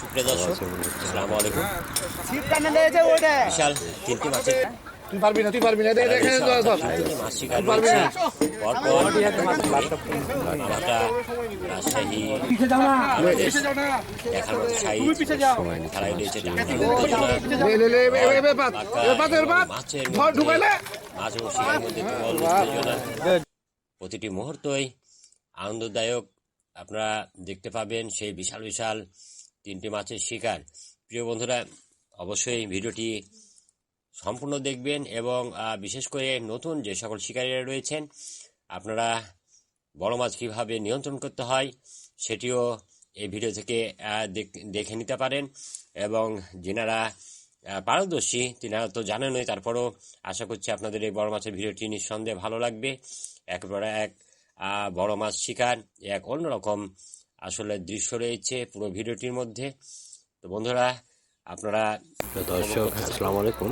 সুপ্রিয় দর্শক আসসালামু আলাইকুম। বিশাল তিনটি মাছের তুই পারবি না তুই পারবি না দেখ এখানে মাছ শিকার পারবি না। রাজশাহী দেখার মতো সাইজ খেলায় রয়েছে মাছের প্রতিটি মুহূর্তই আনন্দদায়ক। আপনারা দেখতে পাবেন সেই বিশাল বিশাল তিনটি মাছের শিকার। প্রিয় বন্ধুরা, অবশ্যই ভিডিওটি সম্পূর্ণ দেখবেন এবং বিশেষ করে নতুন যে সকল শিকারীরা রয়েছেন, আপনারা বড় মাছ কীভাবে নিয়ন্ত্রণ করতে হয় সেটিও এই ভিডিও থেকে দেখে নিতে পারেন এবং যিনারা পারদর্শী তিনারা তো জানেনই, তারপরও আশা করছি আপনাদের এই বড় মাছের ভিডিওটি নিঃসন্দেহে ভালো লাগবে। একেবারে এক বড় মাছ শিকার, এক অন্যরকম আসলে দৃশ্য রয়েছে পুরো ভিডিওটির মধ্যে। তো বন্ধুরা আপনারা দর্শক আসসালামু আলাইকুম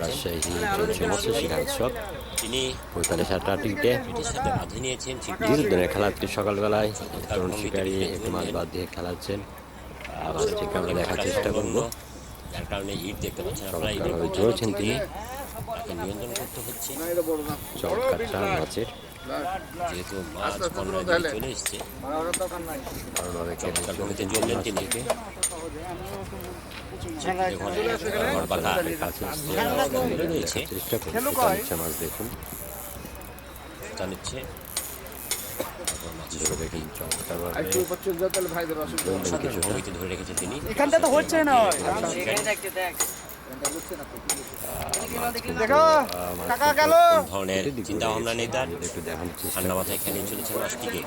রাজশাহী চলছে উৎসব তিনি পঁয়তাল্লিশ টিকিটে ঠিক সকালবেলায় তরুণ শিকারী একটু মাছ বাদ দিয়ে খেলাচ্ছেন। মাছটিকে আমরা দেখার চেষ্টা করব। যার কারণে ইট দেখতে পাচ্ছেন আপনারা। ইটের ধরেছেন তিনি। তাকে নিয়ন্ত্রণ করতে হচ্ছে। চমৎকার মাছের যেহেতু মাছ পনেরো চলে এসছে ভালোভাবে চমৎকার ভূমিতে জ্বললেন তিনি মাছ দেখুন ধরে রেখেছে তিনি এখানটা তো হচ্ছে না দেখো ধরনের চিন্তা ভাবনা নেই তার ঠান্ডা মাথায় খেলে চলেছে মাছটিকে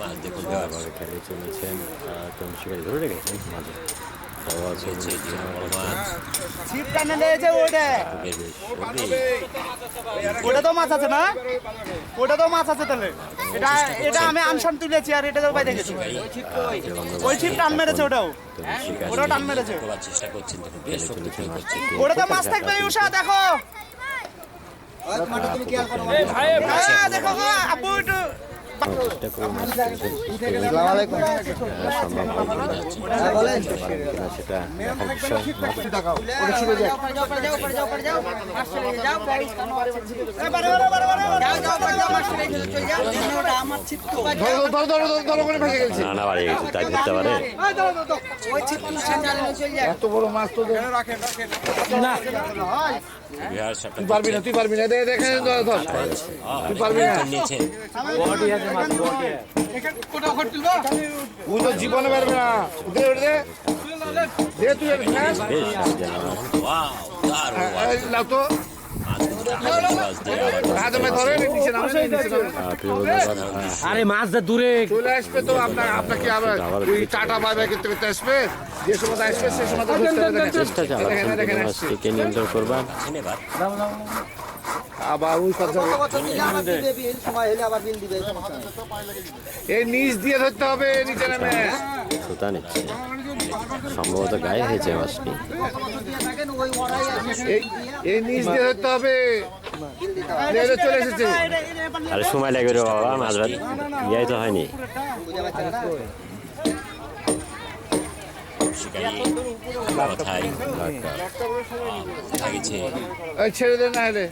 মাছ দেখুন খেলে চলেছেন মাঝে বড় আছে রয়েছে যে বড় মাছ ছিপটানে লেগেছে ওটা তো মাছ আছে না ওটা তো মাছ আছে তাহলে এটা এটা আমি আনসান তুলেছি আর এটা তো দেখেছি ওই ছিপ টান মেরেছে ওটাও ওটাও টান মেরেছে ওটা তো মাছ থাকবে উষা দেখো হ্যাঁ, দেখো আব্বু একটু হয় এত বড় মাছ তুই পারবি না তুই পারবি না দেখ তুই পারবি না তো জীবনে পারবে না। দে। তুই মাছ আরে মাছটা দূরে। চলে আসবে তো আপনার আপনাকে আবার ওই টাটা বাই বাই করতে করতে আসবে। যে সময় আসবে সে সময় তো ধরতে হবে। দেখেন। চেষ্টা দেখেন চালাচ্ছেন আবার ওই কথা এই নিচ দিয়ে ধরতে হবে নিচে নামে। সুতা নিচ্ছে। সম্ভবত গায়ে হয়েছে মাছটি এই নিচ দিয়ে ধরতে হবে। চলে এসেছে। আরে সময় লাগবে রে বাবা মাছ ভাত ইয়াই তো হয়নি। ছেড়ে দেন না হলে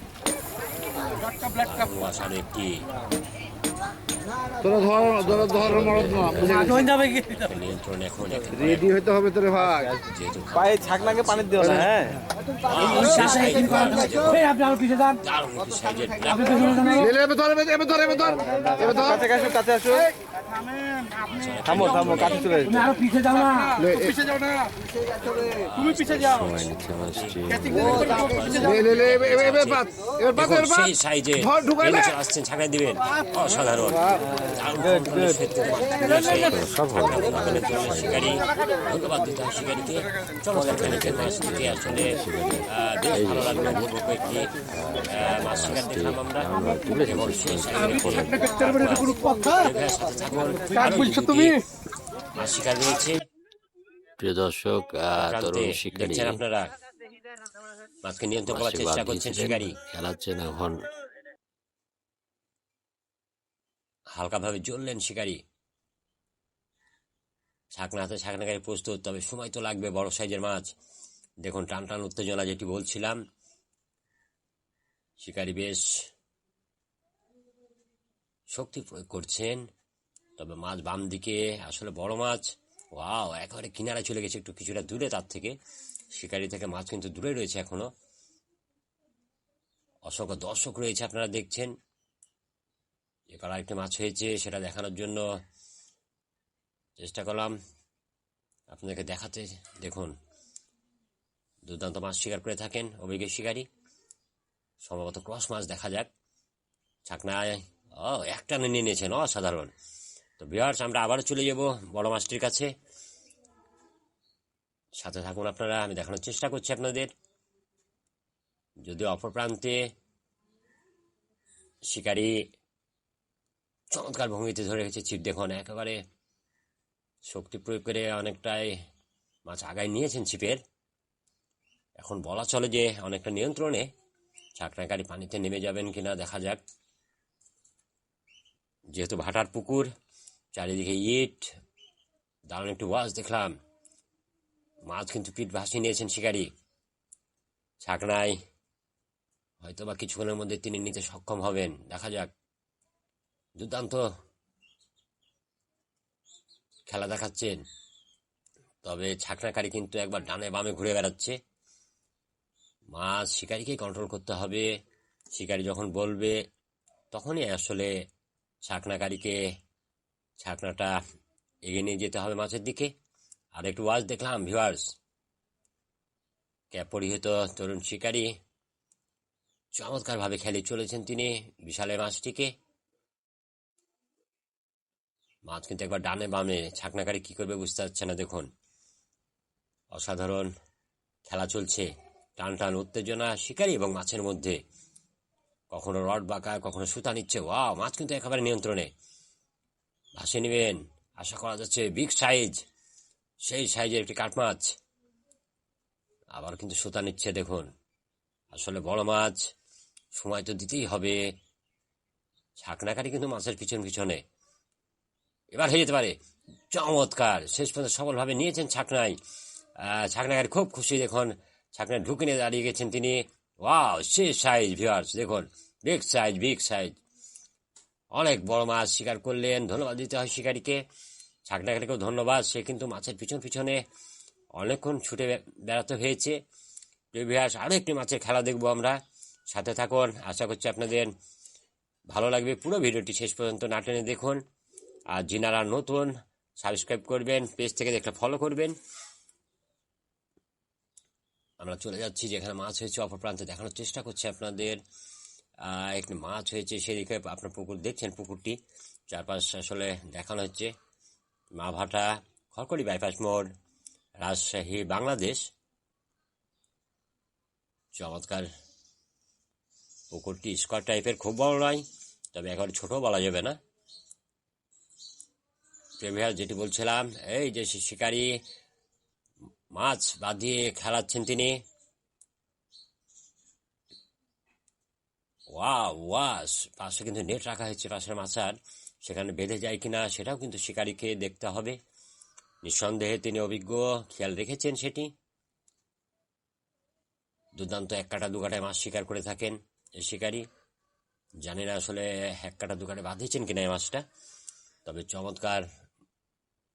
আসার একটি তোরা ধর তোরা ধর মরদ না। বুঝে যাবে কি নিয়ন্ত্রণ এখন রেডি হইতে হবে তোরে ভাগ পায়ে ছাকনাকে পানি দিও না হ্যাঁ? কাছে আসো কাছে আসো থামো থামো কাছে চলে আরও পিছে যাও না। লে, এ- তুমি পিছে যাও সময় নিচ্ছে মাছটি লে লে লে এবার পাত এবার পাত এবার পাত সেই সাইজে ধর ঢুকাইলে নিচে আসছেন ছাকড়া দিবেন। অসাধারণ। কন্ট্রোলের ক্ষেত্রে সব হবে শিকারি ধন্যবাদ দিতে হয় শিকারিকে চমৎকার খেলেছেন মাছটিকে আসলে বেশ ভালো লাগল বলব কয়েকটি মাছ শিকার দেখলাম আমরা। এবং সেই তুমি মাছ শিকার রয়েছে প্রিয় দর্শক তরুণ শিকারী আপনারা। মাছকে নিয়ন্ত্রণ করার চেষ্টা করছেন দিয়েছিলেন শিকারি খেলাচ্ছেন এখন। হালকাভাবে জ্বললেন শিকারি। ছাকনা হাতে ছাকনা গাড়ি প্রস্তুত তবে সময় তো লাগবে বড় সাইজের মাছ। দেখুন টান টান উত্তেজনা যেটি বলছিলাম। শিকারি বেশ শক্তি প্রয়োগ করছেন। তবে মাছ বাম দিকে, আসলে বড় মাছ। ওয়াও, একেবারে কিনারে চলে গেছে একটু, কিছুটা দূরে তার থেকে। শিকারি থেকে মাছ কিন্তু দূরে রয়েছে এখনও। অসংখ্য দর্শক রয়েছে আপনারা দেখছেন। এবার আরেকটি মাছ হয়েছে, সেটা দেখানোর জন্য চেষ্টা করলাম। আপনাদেরকে দেখাতে, দেখুন। দুর্দান্ত মাছ শিকার করে থাকেন অভিজ্ঞ শিকারী। সম্ভবত ক্রস মাছ দেখা যাক। ছাকনায়, ও, একটা নিয়ে নিয়েছেন, অসাধারণ। তো বিহার্স আমরা আবারও চলে যাব বড় মাছটির কাছে। সাথে থাকুন আপনারা, আমি দেখানোর চেষ্টা করছি আপনাদের। যদি অপর প্রান্তে শিকারি চমৎকার ভঙ্গিতে ধরে রেখেছে ছিপ, দেখুন, একেবারে শক্তি প্রয়োগ করে অনেকটাই মাছ আগায় নিয়েছেন ছিপের। এখন বলা চলে যে অনেকটা নিয়ন্ত্রণে ছাকনাকারী পানিতে নেমে যাবেন কিনা, দেখা যাক। যেহেতু ভাটার পুকুর চারিদিকে ইট, দারুণ একটু ওয়াজ দেখলাম। মাছ কিন্তু পিঠ ভাসিয়ে নিয়েছেন শিকারি। ছাকনায় হয়তো বা কিছুক্ষণের মধ্যে তিনি নিতে সক্ষম হবেন। দেখা যাক। দুর্দান্ত খেলা দেখাচ্ছেন। তবে ছাকনাকারী কিন্তু একবার ডানে বামে ঘুরে বেড়াচ্ছে। মাছ শিকারিকেই কন্ট্রোল করতে হবে। শিকারি যখন বলবে, তখনই আসলে ছাকনাকারীকে ছাকনাটা এগিয়ে নিয়ে যেতে হবে মাছের দিকে। আর একটু ওয়াজ দেখলাম ভিউয়ার্স ক্যাপ পরিহিত তরুণ শিকারী চমৎকারভাবে খেলে চলেছেন তিনি বিশালের মাছটিকে। মাছ কিন্তু একবার ডানে বামে ছাকনাকারী কি করবে বুঝতে পারছে না, দেখুন। অসাধারণ খেলা চলছে। টান টান উত্তেজনা, শিকারী এবং মাছের মধ্যে। কখনো রড বাঁকা, কখনো সুতা নিচ্ছে। ওয়াও, মাছ কিন্তু একেবারে নিয়ন্ত্রণে। ভাসে নেবেন। আশা করা যাচ্ছে বিগ সাইজ সেই সাইজের একটি কাঠ মাছ। আবার কিন্তু সুতা নিচ্ছে, দেখুন। আসলে বড় মাছ, সময় তো দিতেই হবে। ছাকনাকারি কিন্তু মাছের পিছন পিছনে। এবার হয়ে যেতে পারে। চমৎকার! শেষ পর্যন্ত সফলভাবে নিয়েছেন ছাকনায়। ছাকনাকারি খুব খুশি, দেখুন। ছাকনায় ঢুকে নিয়ে দাঁড়িয়ে গেছেন তিনি। ওয়াও সে সাইজ ভিওয়ার্স দেখুন। বিগ সাইজ বিগ সাইজ অনেক বড় মাছ শিকার করলেন, ধন্যবাদ দিতে হয় শিকারীকে। ছাকনাকারিকেও ধন্যবাদ, সে কিন্তু মাছের পিছন পিছনে অনেকক্ষণ ছুটে বেড়াতে হয়েছে। প্রিভিয়াস আরও একটি মাছের খেলা দেখব আমরা। সাথে থাকুন, আশা করছি আপনাদের ভালো লাগবে। পুরো ভিডিওটি শেষ পর্যন্ত না টেনে দেখুন। আর যিনারা নতুন সাবস্ক্রাইব করবেন পেজ থেকে দেখলে ফলো করবেন। আমরা চলে যাচ্ছি যেখানে মাছ হয়েছে, অপর প্রান্তে দেখানোর চেষ্টা করছি আপনাদের। একটি মাছ হয়েছে সেদিকে আপনার পুকুর দেখছেন, পুকুরটি চারপাশ আসলে দেখানো হচ্ছে। মা ভাটা, খড়কড়ি বাইপাস মোড়, রাজশাহী, বাংলাদেশ। চমৎকার পুকুরটি স্কোয়ার টাইপের, খুব বড় নয়, তবে একেবারে ছোট বলা যাবে না। প্রেমিয়ার যেটি বলছিলাম, এই যে শিকারী মাছ বাঁধিয়ে খেলাচ্ছেন তিনি। ওয়া ওয়াস পাশে কিন্তু নেট রাখা হয়েছে পাশের মাছার। সেখানে বেঁধে যায় কিনা সেটাও কিন্তু শিকারীকে দেখতে হবে। নিঃসন্দেহে তিনি অভিজ্ঞ, খেয়াল রেখেছেন সেটি। দুর্দান্ত এক কাটা, দু কাটায় মাছ শিকার করে থাকেন এই শিকারী। জানি না আসলে এক কাটা, দু কাটে বাঁধিয়েছেন কিনা এই মাছটা। তবে চমৎকার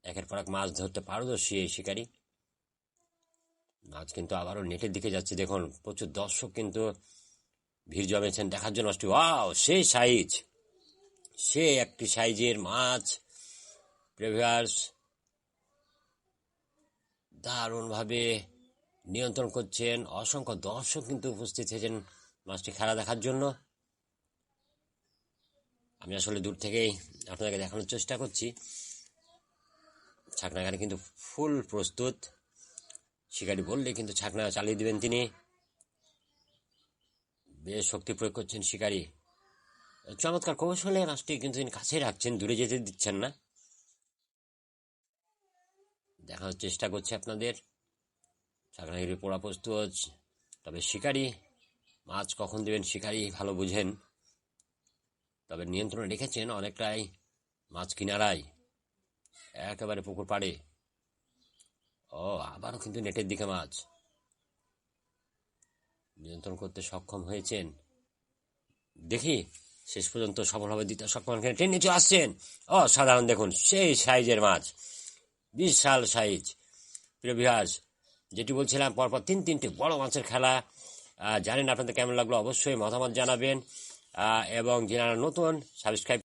একের পর এক মাছ ধরতে পারদর্শী এই শিকারী। মাছ কিন্তু আবারও নেটের দিকে যাচ্ছে। দেখুন, প্রচুর দর্শক কিন্তু ভিড় জমেছেন দেখার জন্য মাছটি ওয়াও সেই সাইজ। সে একটি সাইজের মাছ। প্রেভিয়ার্স, দারুণভাবে নিয়ন্ত্রণ করছেন। অসংখ্য দর্শক কিন্তু উপস্থিত হয়েছেন মাছটি খেলা দেখার জন্য। আমি আসলে দূর থেকেই আপনাদেরকে দেখানোর চেষ্টা করছি। ছাকনাঘাটে কিন্তু ফুল প্রস্তুত। শিকারি বললে কিন্তু ছাকনা চালিয়ে দেবেন তিনি। বেশ শক্তি প্রয়োগ করছেন শিকারি। চমৎকার কৌশলে মাছটি কিন্তু তিনি কাছে রাখছেন, দূরে যেতে দিচ্ছেন না। দেখানোর চেষ্টা করছে আপনাদের। ছাকনাগিরি পোড়া প্রস্তুত তবে শিকারি, মাছ কখন দেবেন শিকারি ভালো বুঝেন। তবে নিয়ন্ত্রণে রেখেছেন অনেকটাই মাছ কিনারায় একেবারে পুকুর পাড়ে। ও, আবারও কিন্তু নেটের দিকে মাছ। নিয়ন্ত্রণ করতে সক্ষম হয়েছেন। দেখি, শেষ পর্যন্ত সফলভাবে দিতে সক্ষম ট্রেন নিচে আসছেন। ও সাধারণ দেখুন, সেই সাইজের মাছ। বিশাল সাইজ। প্রিয় বিহাস যেটি বলছিলাম, পরপর তিন তিনটি বড় মাছের খেলা। জানেন আপনাদের কেমন লাগল? অবশ্যই মতামত জানাবেন। এবং যারা নতুন সাবস্ক্রাইব